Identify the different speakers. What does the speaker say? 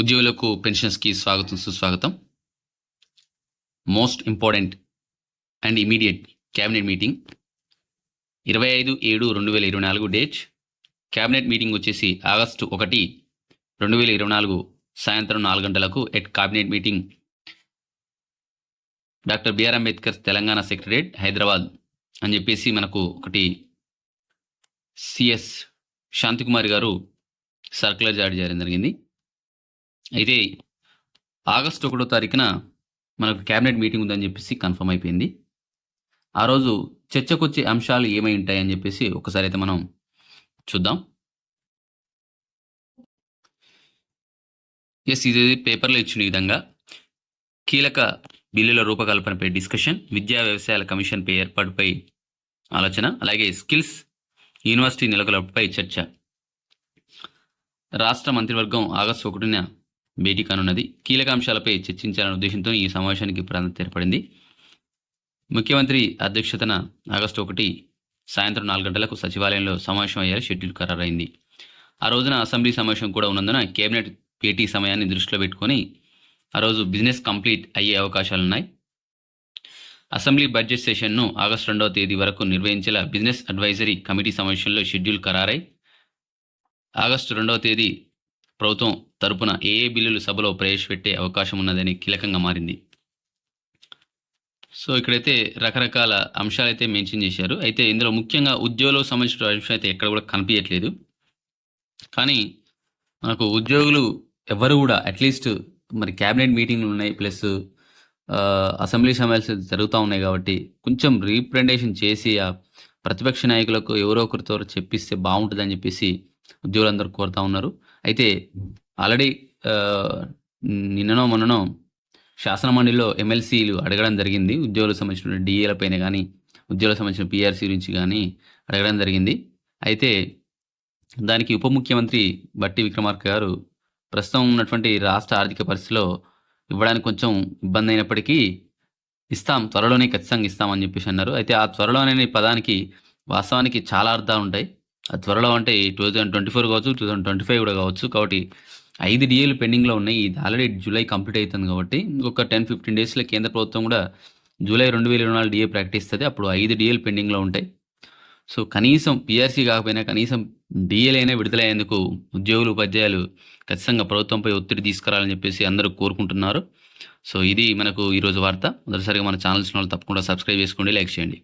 Speaker 1: ఉద్యోగులకు పెన్షన్స్కి స్వాగతం సుస్వాగతం. Most important and immediate cabinet meeting. ఇరవై ఐదు ఏడు రెండు వేల ఇరవై నాలుగు డేట్. క్యాబినెట్ మీటింగ్ వచ్చేసి ఆగస్టు ఒకటి రెండు వేల ఇరవై నాలుగు సాయంత్రం నాలుగు గంటలకు at cabinet meeting. Doctor BR Ambedkar Telangana secretariat Hyderabad అని చెప్పేసి మనకు ఒకటి సిఎస్ శాంతికుమారి గారు సర్కులర్ జారీ చేయడం జరిగింది. అయితే ఆగస్టు ఒకటో తారీఖున మనకు క్యాబినెట్ మీటింగ్ ఉందని చెప్పేసి కన్ఫర్మ్ అయిపోయింది. ఆ రోజు చర్చకు వచ్చే అంశాలు ఏమై ఉంటాయని చెప్పేసి ఒకసారి అయితే మనం చూద్దాం. ఎస్ ఇది పేపర్లో ఇచ్చిన విధంగా కీలక బిల్లుల రూపకల్పనపై డిస్కషన్ విద్యా వ్యవసాయాల కమిషన్పై ఏర్పాటుపై ఆలోచన అలాగే స్కిల్స్ యూనివర్సిటీ నెలకొల్పై చర్చ. రాష్ట్ర మంత్రివర్గం ఆగస్టు ఒకటిన భేటీ కానున్నది. కీలక అంశాలపై చర్చించాలనే ఉద్దేశంతో ఈ సమావేశానికి ప్రాధాన్యత ఏర్పడింది. ముఖ్యమంత్రి అధ్యక్షతన ఆగస్టు ఒకటి సాయంత్రం నాలుగు గంటలకు సచివాలయంలో సమావేశం అయ్యే షెడ్యూల్ ఖరారైంది. ఆ రోజున అసెంబ్లీ సమావేశం కూడా ఉన్నందున కేబినెట్ భేటీ సమయాన్ని దృష్టిలో పెట్టుకొని ఆ రోజు బిజినెస్ కంప్లీట్ అయ్యే అవకాశాలున్నాయి. అసెంబ్లీ బడ్జెట్ సెషన్ను ఆగస్టు రెండవ తేదీ వరకు నిర్వహించేలా బిజినెస్ అడ్వైజరీ కమిటీ సమావేశంలో షెడ్యూల్ ఖరారై ఆగస్టు రెండవ తేదీ ప్రభుత్వం తరపున ఏ బిల్లులు సభలో ప్రవేశపెట్టే అవకాశం ఉన్నదని కీలకంగా మారింది. సో ఇక్కడైతే రకరకాల అంశాలు అయితే మెన్షన్ చేశారు. అయితే ఇందులో ముఖ్యంగా ఉద్యోగులకు సంబంధించిన అంశం అయితే ఎక్కడ కూడా కనిపించట్లేదు. కానీ మనకు ఉద్యోగులు ఎవరు కూడా అట్లీస్ట్ మరి క్యాబినెట్ మీటింగ్లు ఉన్నాయి. ప్లస్ అసెంబ్లీ సమావేశాలు జరుగుతూ ఉన్నాయి కాబట్టి కొంచెం రీప్రజెంటేషన్ చేసి ఆ ప్రతిపక్ష నాయకులకు ఎవరో ఒకరితో చెప్పిస్తే బాగుంటుందని చెప్పేసి ఉద్యోగులందరూ కోరుతా ఉన్నారు. అయితే ఆల్రెడీ నిన్ననో మొన్ననో శాసన మండలిలో ఎమ్మెల్సీలు అడగడం జరిగింది. ఉద్యోగులకు సంబంధించిన డిఏల పైన కానీ ఉద్యోగులకు సంబంధించిన పిఆర్సీ గురించి కానీ అడగడం జరిగింది. అయితే దానికి ఉప ముఖ్యమంత్రి బట్టి విక్రమార్క గారు ప్రస్తుతం ఉన్నటువంటి రాష్ట్ర ఆర్థిక పరిస్థితిలో ఇవ్వడానికి కొంచెం ఇబ్బంది అయినప్పటికీ ఇస్తాం త్వరలోనే ఖచ్చితంగా ఇస్తామని చెప్పేసి అన్నారు. అయితే ఆ త్వరలో అనే పదానికి వాస్తవానికి చాలా అర్థాలు ఉంటాయి త్వరలో అంటే టూ థౌజండ్ ట్వంటీ ఫోర్ కావచ్చు టూ థౌజండ్ ట్వంటీ ఫైవ్ కూడా కావచ్చు. కాబట్టి ఐదు డిఏలు పెండింగ్లో ఉన్నాయి. ఇది ఆల్రెడీ జూలై కంప్లీట్ అవుతుంది కాబట్టి ఇంకొక టెన్ ఫిఫ్టీన్ డేస్లో కేంద్ర ప్రభుత్వం కూడా జూలై రెండు వేల ఇరవై నాలుగు డిఏ ప్రకటిస్తుంది అప్పుడు ఐదు డిఏలు పెండింగ్లో ఉంటాయి. సో కనీసం పిఆర్సీ కాకపోయినా కనీసం డిఏలైనా విడుదలయ్యేందుకు ఉద్యోగులు ఉపాధ్యాయులు ఖచ్చితంగా ప్రభుత్వంపై ఒత్తిడి తీసుకురావాలని చెప్పేసి అందరూ కోరుకుంటున్నారు. సో ఇది మనకు ఈరోజు వార్త. మొదటిసారిగా మన ఛానల్స్ వాళ్ళు తప్పకుండా సబ్స్క్రైబ్ చేసుకోండి లైక్ చేయండి.